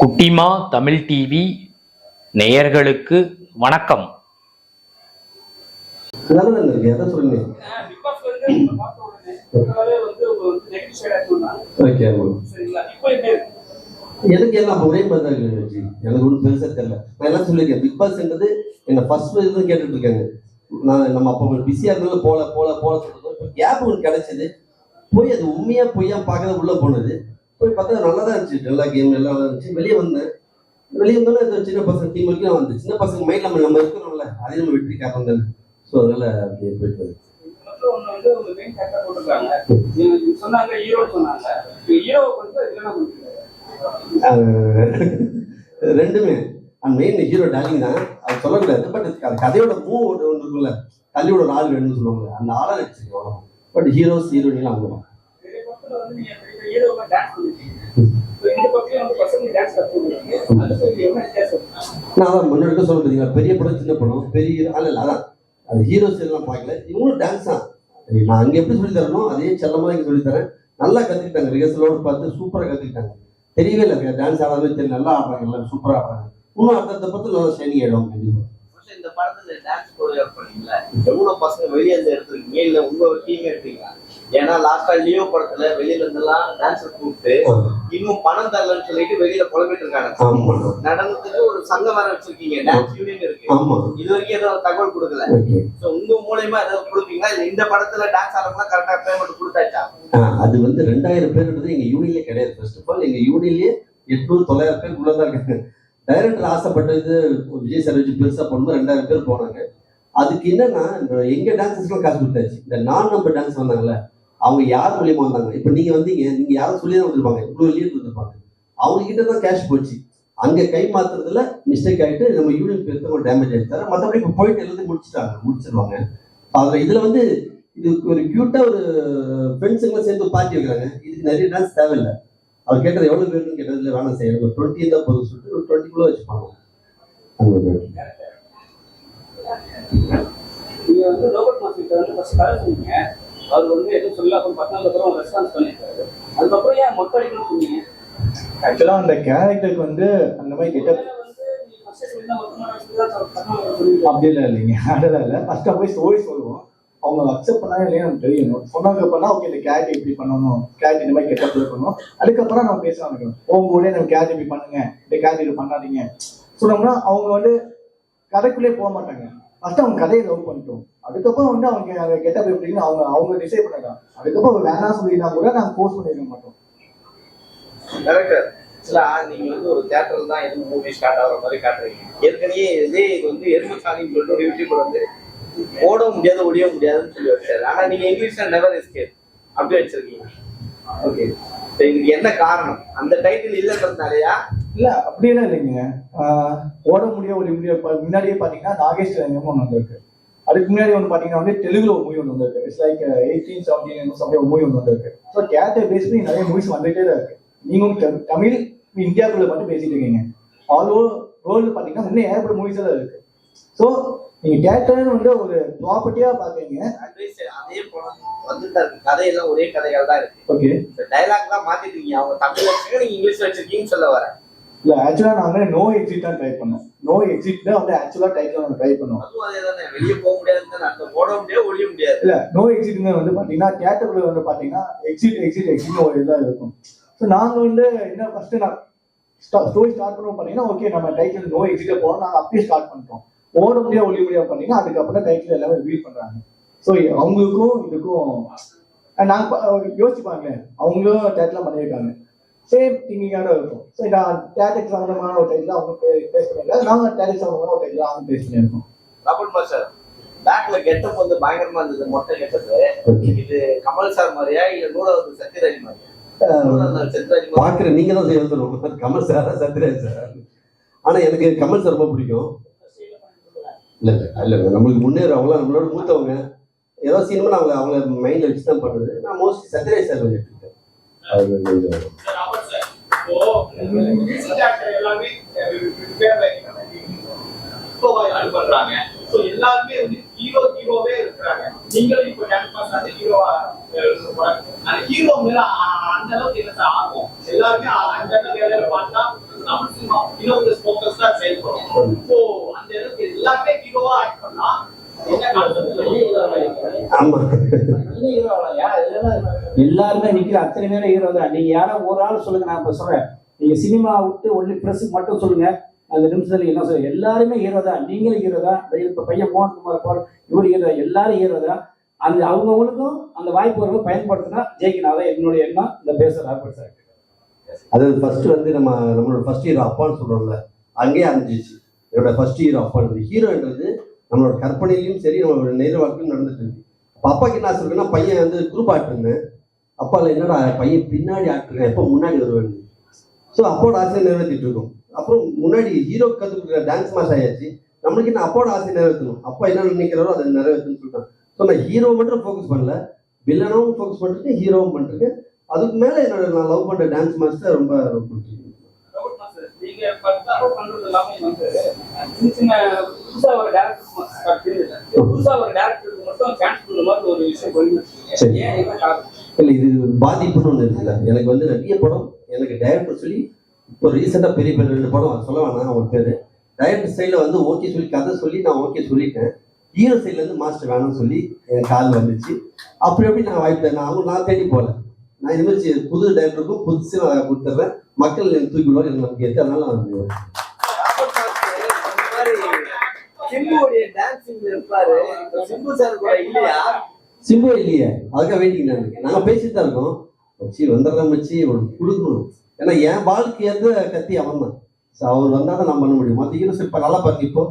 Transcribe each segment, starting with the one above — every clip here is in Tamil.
குட்டிமா தமிழ் டிவி நேயர்களுக்கு வணக்கம். ஓகே எனக்கு எல்லாம் ஒரே மாதிரி தான் எனக்கு ஒன்றும் பெருசாக தெரியல. நான் எல்லாம் சொல்லியிருக்கேன் பிக் பாஸ்ன்றது என்ன ஃபர்ஸ்ட் இருந்து கேட்டுட்டு இருக்காங்க. நான் நம்ம அப்போ பிஸியாக இருந்தாலும் போல போல போல சொல்றது இப்போ கேப் ஒன்று கிடைச்சது. போய் அது உண்மையாக பொய்யா பார்க்கறது உள்ளே போனது. போய் பார்த்தா நல்லா தான் இருந்துச்சு. எல்லா கேம் நல்லா இருந்துச்சு. வெளியே வந்தேன் வெளியே வந்தோன்னே இந்த சின்ன பசங்க டீம் வரைக்கும் வந்து சின்ன பசங்க மைண்ட் நம்ம நம்ம இருக்கிறோம்ல அதே நம்ம வெற்றி தானே ஸோ அதனால அப்படியே போயிட்டு வருது. சொன்னாங்க ஹீரோ சொன்னாங்க. ஆஹ் ரெண்டுமே. மெயின் ஹீரோ டார்லிங் தான். அது சொல்லக்கூடாது பட் அது கதையோட மூவ் ஒன்று இருக்குல்ல தள்ளியோட ஒரு ஆள் வேணும்னு சொல்லுவாங்க அந்த ஆளை வச்சிருக்கோம் பட் ஹீரோஸ் ஹீரோயின்லாம் அவங்க நான் அதான் முன்னாடி சொல்ல பார்த்தீங்களா பெரிய படம் சின்ன படம் பெரிய அல்ல இல்லை அதான். அது ஹீரோஸ் எல்லாம் பார்க்கல. இவங்களும் டான்ஸ் தான். நான் அங்கே எப்படி சொல்லி தரணும் அதே செல்லமாக இங்கே சொல்லி தரேன். நல்லா கற்றுக்கிட்டாங்க ரிஹர்சலோடு பார்த்து சூப்பராக கற்றுக்கிட்டாங்க தெரியவே இல்லை டான்ஸ் ஆடாதே தெரியும் நல்லா ஆடுறாங்க எல்லாம் சூப்பராக ஆடுறாங்க. இன்னும் அடுத்த பத்து நல்லா ஷைனிங் ஆகிடும் கண்டிப்பாக இந்த படத்துல டான்ஸ் கோரியோகிராஃப் பண்ணீங்கல்ல எவ்வளவு பசங்க வெளியே இருந்து எடுத்துருக்கீங்க? இல்ல உங்க டீம் எடுத்தீங்களா? ஏன்னா லாஸ்டா லியோ படத்துல வெளியில இருந்தெல்லாம் டான்ஸர் கூப்பிட்டு இன்னும் பணம் தரலன்னு சொல்லிட்டு வெளியில புலம்பிட்டு இருக்காங்க. நடனத்துக்கு ஒரு சங்கம் வேற வச்சிருக்கீங்க டான்ஸ் யூனியன் இருக்கு. இது வரைக்கும் ஏதாவது தகவல் கொடுக்கல. சோ உங்க மூலியமா ஏதாவது கொடுப்பீங்களா? இல்ல இந்த படத்துல டான்ஸ் ஆடுறவங்க கரெக்டா பேமெண்ட் கொடுத்தாச்சா? அது வந்து ரெண்டாயிரம் பேர்ன்றது எங்க யூனியன்ல கிடையாது ஃபர்ஸ்ட் ஆஃப் ஆல் எங்க யூனியன்லயே எட்நூறு தொள்ளாயிரம் பேர் உள்ளதா இருக்காங்க. டைரக்டர் ஆசைப்பட்டது விஜய் சார் வச்சு பெருசா பண்ணும்போது ரெண்டாயிரம் பேர் போனாங்க. அதுக்கு என்னன்னா எங்க டான்சஸ்லாம் காசு கொடுத்தாச்சு. இந்த நான் நம்பர் டான்ஸ் வந்தாங்கல்ல அவங்க யார் மூலியமா வந்தாங்க? இப்போ நீங்க வந்தீங்க நீங்க யாரும் சொல்லி தான் வந்திருப்பாங்க இவ்வளவு லீட் வந்திருப்பாங்க அவங்க கிட்ட தான் கேஷ் போச்சு. அங்க கை மாத்துறதுல மிஸ்டேக் ஆயிட்டு நம்ம யூனியன் பேருக்கு ஒரு டேமேஜ் ஆயிடுச்சு மற்றபடி இப்போ போயிட்டு எல்லாத்தையும் முடிச்சிட்டாங்க. முடிச்சிருவாங்க. அதுல இதுல வந்து இது ஒரு கியூட்டா ஒரு ஃப்ரெண்ட்ஸுங்களாம் சேர்ந்து பார்ட்டி வைக்கிறாங்க. இதுக்கு நிறைய டான்ஸ் தேவையில்லை. அவர் கேட்டது எவ்வளவு பேருன்னு கேட்டது இல்லை வேணாம் செய்ய ஒரு டுவெண்ட்டி தான் போதும் சொல்லிட்டு ஒரு டுவெண்ட்டிக்குள்ள வச்சுப்பாங்க. நீங்க வந்து ரோபோட் மாஸ்டர் வந்து ஃபர்ஸ்ட் கதை சொன்னீங்க அவர் வந்து எதுவும் பத்தாவது அப்புறம் ரெஸ்பான்ஸ் பண்ணியிருக்காரு. அதுக்கப்புறம் ஏன் அடிக்கணும்னு சொன்னீங்க? ஆக்சுவலாக அந்த கேரக்டருக்கு வந்து அந்த மாதிரி பத்தாவது சொல்லுவீங்க அப்படிலாம் இல்லைங்க. அதெல்லாம் இல்லை ஃபர்ஸ்ட் போய் ஸ்டோரி சொல்லுவோம். அவங்க அக்செப்ட் பண்ணா இல்லையா நமக்கு தெரியணும் சொன்னாங்க அப்புறம் ஓகே இந்த கேரக்டர் இப்படி பண்ணணும். கேரக்டர் இந்த மாதிரி கெட்டப் இருக்கணும் அதுக்கப்புறம் நம்ம பேச ஆரம்பிக்கணும். உங்க நம்ம கேரக்டர் இப்படி பண்ணுங்க. இந்த கேரக்டர் இப்படி பண்ணாதீங்க. சொன்னோம்னா அவங்க வந்து கதைக்குள்ளே போக மாட்டாங்க. ஃபர்ஸ்ட் அவங்க கதையை லவ் பண்ணிட்டோம். அதுக்கப்புறம் வந்து அவங்க அந்த கெட்டப் எப்படின்னு அவங்க அவங்க டிசைட் பண்ணலாம் அதுக்கப்புறம் அவங்க வேணாம் சொல்லினா கூட நாங்கள் போஸ்ட் பண்ணிருக்க மாட்டோம். ஆக்சுவலா நீங்க வந்து ஒரு தியேட்டர்ல தான் எதுவும் மூவி ஸ்டார்ட் ஆகிற மாதிரி காட்டுறீங்க. ஏற்கனவே இதே இது வந்து எருமசாலின்னு சொல்லிட்டு ஒரு யூடியூபர் வந்து ஓட முடியாது ஒடிய முடியாதுன்னு சொல்லி வச்சாரு ஆனா நீங்க இங்கிலீஷ்ல நெவர் எஸ்கேப் அப்படி வச்சிருக்கீங்க. ஓகே இதுக்கு என்ன காரணம்? அந்த டைட்டில் இல்லைன்றதுனாலயா? இல்ல அப்படியெல்லாம் இல்லைங்க. ஓட முடிய ஒரு முன்னாடியே பாத்தீங்கன்னா நாகேஷ் ரங்கம் ஒன்று வந்திருக்கு. அதுக்கு முன்னாடி வந்து பாத்தீங்கன்னா வந்து தெலுங்குல ஒரு மூவி ஒன்று வந்திருக்கு. It's like eighteen seventeen something ஒரு மூவி ஒன்று வந்திருக்கு. ஸோ கேரக்டர் பேஸ் பண்ணி நிறைய மூவிஸ் வந்துட்டே தான் இருக்கு. நீங்க தமிழ் இந்தியாக்குள்ள மட்டும் பேசிட்டு இருக்கீங்க. ஆல் ஓவர் வேர்ல்டு பாத்தீங்கன்னா இன்னும் ஏகப்பட்ட மூவிஸ் எல்லாம் இருக்கு. ஸோ நீங்க கேரக்டர் வந்து ஒரு ப்ராப்பர்ட்டியா பாக்குறீங்க. அதே வந்துட்டு இருக்கு. கதையெல்லாம் ஒரே கதைகள் தான் இருக்கு ஓகே டைலாக் தான் மாத்திட்டீங்க. அவங்க தமிழ் வச்சிருக்க நீங்க இங்கிலீஷ் வச்சிருக்கீங்கன்னு சொல்ல வரேன். இல்ல ஆக்சுவலா நாங்க நோ எக்ஸிட் தான் ட்ரை பண்ணோம். நோ எக்ஸிட் தான் வந்து ஆக்சுவலா டைட்டில் நாங்கள் ட்ரை பண்ணோம். வெளியே போக தானே அர்த்தம். ஓட முடியாது ஒழிய முடியாது. இல்ல நோ எக்ஸிட்ங்க வந்து பாத்தீங்கன்னா தியேட்டர்ல வந்து பாத்தீங்கன்னா எக்ஸிட் எக்ஸிட் எக்ஸிட் ஒரு இதா இருக்கும். ஸோ நாங்க வந்து என்ன ஃபர்ஸ்ட் நான் ஸ்டோரி ஸ்டார்ட் பண்ணுவோம் பாத்தீங்கன்னா ஓகே நம்ம டைட்டில் நோ எக்ஸிட் போறோம். நாங்க அப்படியே ஸ்டார்ட் பண்ணிட்டோம். ஓட முடியாது ஒளி முடியாது பாத்தீங்கன்னா அதுக்கப்புறம் டைட்டில் எல்லாமே ரிவீல் பண்றாங்க. ஸோ அவங்களுக்கும் இதுக்கும் நாங்க யோசிப்பாங்க அவங்களும் டைட்டில் பண்ணியிருக்காங்க. சேம் திங்கிங்காக இருக்கும் ஸோ தேட்டருக்கு சம்மந்தமான ஒரு டைட்டில் அவங்க பண்ணியிருக்காங்க நாங்கள் தேட்டருக்கு சம்மந்தமான ஒரு டைட்டில் அவங்க பேஸ் பண்ணியிருக்கோம் ராபர்ட் மாஸ்டர் பேக்ல கெட்டப் வந்து பயங்கரமா இருந்தது மொட்டை Okay. இது கமல் சார் மாதிரியா இல்ல நூறாவது சத்யராஜ் மாதிரியா? பார்க்குற நீங்க தான் எழுதணும் கமல் சார் சத்யராஜ் சார்? ஆனா எனக்கு கமல் சார் ரொம்ப பிடிக்கும். இல்ல இல்ல இல்ல நம்மளுக்கு முன்னேற அவங்களாம் நம்மளோட மூத்தவங்க. ஏதோ சினிமா அவங்க அவங்கள மைண்ட்ல வச்சு தான் பண்ணுறது நான் மோஸ்ட்லி சத்யராஜ் சார் கொஞ்சம் பண்றாங்க சோ எல்லாருமே வந்து ஹீரோ ஹீரோவே இருக்கிறாங்க நீங்களும் இப்போ கேம்பஸ் வந்து ஹீரோவா அந்த ஹீரோ மேல அந்த அளவுக்கு என்ன சார் ஆகும் எல்லாருமே அந்த அளவுக்கு வேலையில பார்த்தா தமிழ் சினிமா இன்னும் ஃபோக்கஸ் தான் செயல்படும் ஸோ அந்த அளவுக்கு எல்லாமே ஹீரோவா ஆக்ட் பண்ணா என்ன கான்செப்ட் ஆமா. எல்லாருமே நிக்கிற. அத்தனை பேரும் ஹீரோ தான். நீங்க யாரோ ஒரு ஆள் சொல்லுங்க நான் இப்ப சொல்றேன். நீங்க சினிமா விட்டு ஒன்லி பிரஸ் மட்டும் சொல்லுங்க. அந்த நிமிஷத்துல என்ன சொல்லுங்க எல்லாருமே ஹீரோ தான். நீங்களும் ஹீரோ தான். இப்ப பையன் மோகன்குமார் போல இவரு ஹீரோ எல்லாரும் ஹீரோ தான். அந்த அவங்கவுங்களுக்கும் அந்த வாய்ப்பு வரும் பயன்படுத்தினா ஜெயிக்கணும். அதான் என்னுடைய எண்ணம். இந்த பேசுற ராபர்ட் சார் அது ஃபர்ஸ்ட் வந்து நம்ம நம்மளோட ஃபர்ஸ்ட் ஹீரோ அப்பான்னு சொல்றோம்ல அங்கேயே ஆரம்பிச்சிச்சு என்னோட ஃபர்ஸ்ட் ஹீரோ அப்பானது ஹீரோன்றது நம்மளோட கற்பனையிலையும் சரி நம்மளோட நேர வாழ்க்கையும் நடந்துட்டு இருக்கு. அப்போ அப்பா என்ன ஆசை பையன் வந்து குரூப் ஆக்டர்னு அப்பால என்னடா பையன் பின்னாடி ஆட்டுருக்கேன் எப்போ முன்னாடி வருவேன் ஸோ அப்போட ஆசையை நிறைவேற்றிட்டு இருக்கோம். அப்புறம் முன்னாடி ஹீரோ கற்றுக் கொடுக்குற டான்ஸ் மாஸ் ஆயாச்சு. நம்மளுக்கு என்ன அப்போட ஆசையை நிறைவேற்றணும் அப்பா என்ன நினைக்கிறாரோ அதை நிறைவேற்றணும்னு சொல்லிட்டான் ஸோ நான் ஹீரோ மட்டும் ஃபோக்கஸ் பண்ணல. வில்லனாவும் ஃபோக்கஸ் பண்ணிருக்கேன் ஹீரோவும் பண்ணிருக்கேன் அதுக்கு மேலே என்னோட நான் லவ் பண்ணுற டான்ஸ் மாஸ்டர் ரொம்ப பிடிச்சிருக்கு நீங்க பத்தாயிரம் பண்றது எல்லாமே வந்து சின்ன சின்ன புதுசா ஒரு டேரக்டர் புதுசா ஒரு டேரக்டருக்கு மட்டும் சான்ஸ் கொடுக்குற மாதிரி ஒரு விஷயம் பண்ணிட்டு சரி. ஏன் என்ன காரணம்? இல்லை இது பாதிப்புன்னு ஒன்று இருக்குல்ல? எனக்கு வந்து நிறைய படம் எனக்கு டைரக்டர் சொல்லி இப்போ ரீசெண்டாக பெரிய பெரிய ரெண்டு படம் சொல்ல வேணாம் அவன் பேர். டைரக்டர் சைடில் வந்து ஓகே சொல்லி கதை சொல்லி நான் ஓகே சொல்லிட்டேன். ஹீரோ சைட்லேருந்து மாஸ்டர் வேணும்னு சொல்லி என் கால் வந்துச்சு. அப்படி அப்படி நான் வாய்ப்பு நான் அவங்க நான் தேடி போகல. நான் இது மாதிரி புது டைரக்டருக்கும் புதுசு நான் கொடுத்துட்றேன் மக்கள் தூக்கி விடுவாங்க எனக்கு நம்பிக்கை இருக்கு. அதனால நான் இருப்பாரு. சிம்பு சார் கூட இல்லையா? சிம்பு இல்லையே. அதுக்காக வெயிட்டிங் நான் நாங்கள் பேசிட்டு தான் இருக்கோம். மச்சி வந்துடுறேன் மச்சி. அவனுக்கு கொடுக்கணும். ஏன்னா என் வாழ்க்கை ஏற்ற கத்தி அவன் தான். ஸோ அவர் வந்தால் தான் நான் பண்ண முடியும். மற்ற ஹீரோஸ் இப்போ நல்லா இப்போ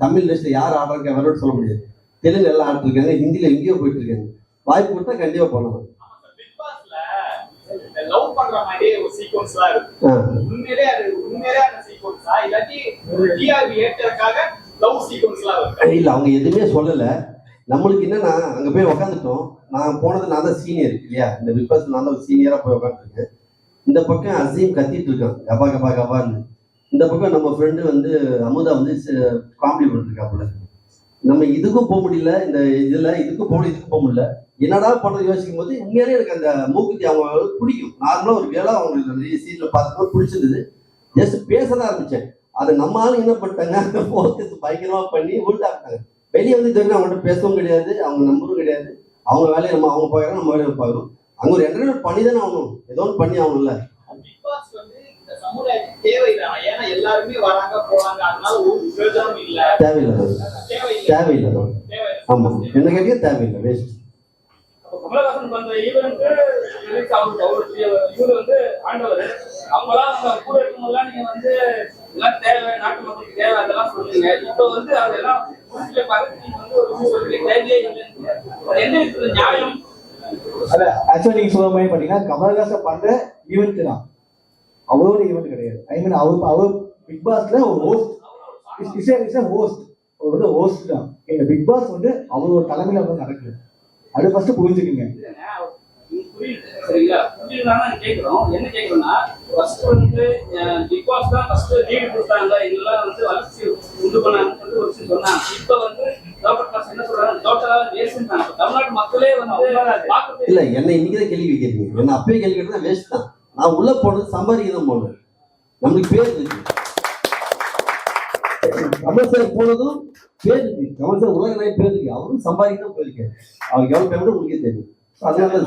தமிழ் லிஸ்ட்ல யார் ஆடுறாங்க வரணும்னு சொல்ல முடியாது. தெலுங்கு எல்லாம் ஆடிருக்காங்க ஹிந்தியில் எங்கேயோ போயிட்டு இருக்காங்க. வாய்ப்பு கொடுத்தா கண்டிப்பாக பண்ணலாம் பிக் பாஸ்ல இந்த லவ் பண்ற மாதிரியே ஒரு சீக்வன்ஸ்லாம் இருக்கு. ஆ. உண்மையிலே அது உண்மையிலே அந்த சீக்வன்ஸா இல்லாட்டி ஒரு டிஆர்பி ஏற்றதுக்காக லவ் சீக்வன்ஸ்லாம் இருக்கு? இல்லை அவங்க எதுவுமே சொல்லலை. நம்மளுக்கு என்னன்னா அங்கே போய் உக்காந்துட்டோம். நான் போனது நான் தான் சீனியர் இல்லையா? இந்த பிக் பாஸ் நான் தான் சீனியராக போய் உட்காந்துருக்கேன் இந்த பக்கம் அசீம் கத்திட்டு இருக்கான். கபா கபா கபான்னு. இந்த பக்கம் நம்ம ஃப்ரெண்டு வந்து அமுதா வந்து காமெடி பண்ணிருக்காப்புல நம்ம இதுக்கும் போக முடியல இந்த இதுல இதுக்கும் போக முடியல இதுக்கும் போக முடியல. என்னடா பண்றது யோசிக்கும் போது உண்மையாலே எனக்கு அந்த மூக்குத்தி அவங்க பிடிக்கும். நார்மலா ஒரு வேலை அவங்களுக்கு நிறைய சீன்ல பார்த்துட்டு பிடிச்சிருந்தது. ஜஸ்ட் பேச ஆரம்பிச்சேன். அதை நம்ம ஆளு என்ன பண்ணிட்டாங்க? ஃபோக்கஸ் பயங்கரமா பண்ணி உள்டாட்டாங்க வெளியே வந்து தெரியும் அவங்கள்ட்ட பேசவும் கிடையாது அவங்க நம்பரும் கிடையாது. அவங்க வேலையை நம்ம அவங்க பார்க்குறோம் நம்ம வேலையை பார்க்குறோம். அங்க ஒரு என்டர்டைன்மெண்ட் பண்ணி தானே ஆகணும். ஏதோ ஒன்று பண்ணி ஆகணும்ல பிக் பாஸ் வந்து இந்த சமுதாயத்துக்கு தேவையில்லை. ஏன்னா எல்லாருமே வராங்க போறாங்க. அதனால ஒரு பிரயோஜனம் இல்ல. தேவையில்லை. ஆமா. என்ன கேட்க தேவையில்லை. வேஸ்ட் கமலஹாசன் பண்ற ஆகுது அவருடைய இவரு வந்து ஆண்டவர். அவங்களாம் அவங்க கூட இருக்கும்போதெல்லாம் நீங்க வந்து எல்லாம் தேவை நாட்டு மக்களுக்கு தேவை அதெல்லாம் சொல்லுங்க. இப்போ வந்து அதெல்லாம் கமல்ஹாசன் பண்ற ஈவெண்ட் தான். அவரோட ஈவெண்ட் கிடையாது. ஐ மீன் அவர் அவர் பிக் பாஸ்ல ஒரு ஹோஸ்ட் இஸ் இஸ் ஹோஸ்ட் அவர் வந்து ஹோஸ்ட் தான். எங்க பிக் பாஸ் வந்து அவர் ஒரு தலைமையில வந்து நடக்குது. அது ஃபர்ஸ்ட் புரிஞ்சுக்குங்க. புரியுது. சரிங்களா புரியுதுதான் நாங்க கேக்குறோம். என்ன கேக்குறோம்னா ஃபர்ஸ்ட் வந்து பிக் பாஸ் தான் ஃபர்ஸ்ட் லீடு கொடுத்தாங்க. இதெல்லாம் வந்து வளர்ச்சி உண்டு பண்ணாங்கன்னு சொல்லி ஒரு விஷயம் சொன்னாங்க. இப்ப வந்து டாக்டர் பாஸ் என்ன சொல்றாங்க டோட்டலா வேஸ்ட்ன்றாங்க தமிழ்நாட்டு மக்களே வந்து இல்ல என்ன இன்னைக்கு தான் கேள்வி கேட்குறீங்க என்ன அப்பயே கேள்வி கேட்டா வேஸ்ட் தான். நான் உள்ள போனது சம்பாதிக்க தான் போனேன் நம்மளுக்கு பேர் இருக்கு. கமல் சார் போனதும் பேர் இருக்கு. கமல் சார் உலக நாய் பேர் இருக்கு. அவரும் சம்பாதிக்க தான் போயிருக்காரு. அவருக்கு எவ்வளவு பேமெண்ட் உங்களுக்கே தெரியும். அதனால